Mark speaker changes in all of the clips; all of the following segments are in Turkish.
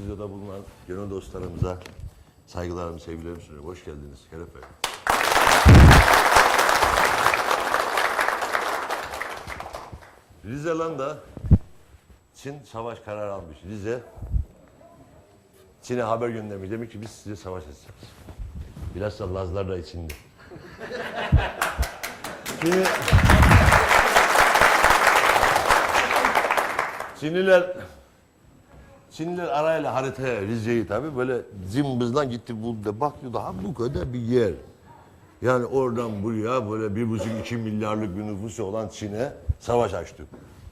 Speaker 1: stüdyoda bulunan gönül dostlarımıza saygılarımı, sevgilerimi sunuyorum. Hoş geldiniz Şeref Bey. Rize lan da Çin savaş kararı almış. Rize Çin'e haber göndermiş. Demek ki biz size savaş edeceğiz. Bilhassa Lazlar da içinde. Şimdi Çinliler Çinliler arayla haritaya Rize'yi tabii böyle zimbızdan gitti buldu. Baktı daha bu kadar bir yer. Yani oradan buraya böyle bir buçuk iki milyarlık bir nüfusu olan Çin'e savaş açtık.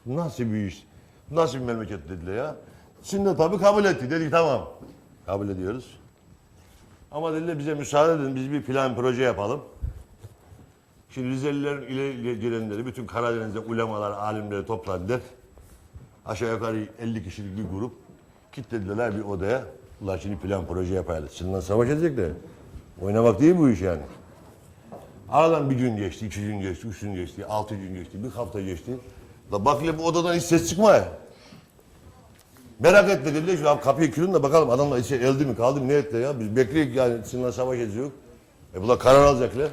Speaker 1: Nasıl bir iş? Nasıl bir memleket dediler ya. Çin de tabii kabul etti. Dedik tamam. Kabul ediyoruz. Ama dediler bize müsaade edin biz bir plan proje yapalım. Şimdi Rizelilerin ileri gelenleri bütün Karadeniz'de ulemalar, alimleri topladılar. Aşağı yukarı 50 kişilik bir grup kilitlediler bir odaya. Ulan şimdi plan proje yapaydık. Çin'le savaş edecekler. Oynamak değil bu iş yani. Aradan bir gün geçti, iki gün geçti, üç gün geçti, altı gün geçti, bir hafta geçti. La bak hele bu odadan hiç ses çıkmıyor. Merak etme dediler şu an kapıyı kırın da bakalım adamlar içeri elde mi kaldı mı ne etti ya. Biz bekliyoruz yani Çin'le savaş ediyoruz. E bunlar karar alacaklar.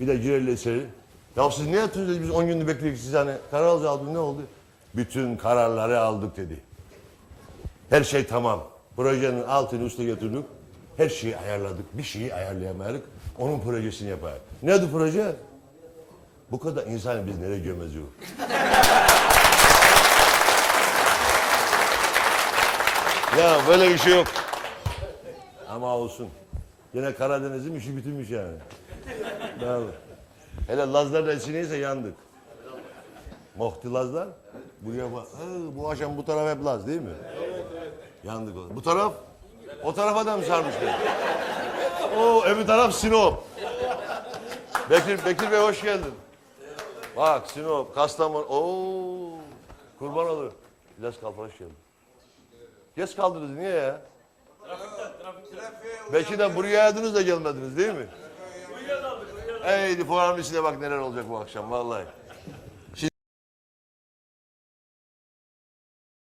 Speaker 1: Bir de girerler içeri. Ya siz ne yaptınız dedi, biz 10 gündür bekliyoruz siz hani karar alacağız ne oldu? Bütün kararları aldık dedi. Her şey tamam. Projenin altını üste getirdik. Her şeyi ayarladık. Bir şeyi ayarlayamadık. Onun projesini yapar. Nedir proje? Bu kadar insanı biz nereye gömeziyoruz? ya böyle bir şey yok. Ama olsun. Yine Karadeniz'in işi bitirmiş yani. Bravo. Hele Lazlar da içineyse yandık. Mohti Lazlar. Buraya bak. Ha, bu akşam bu taraf hep Laz değil mi? Yandık o. Bu taraf? O tarafa da mı sarmışlar? O öbür taraf Sinop. Bekir, Bekir Bey hoş geldin. Bak Sinop, Kastamonu. Oo, kurban olur. İlyas Kalfa hoş geldin. Geç kaldınız niye ya? Belki de buraya geldiniz de gelmediniz değil mi? Eydi programın içine bak neler olacak bu akşam vallahi.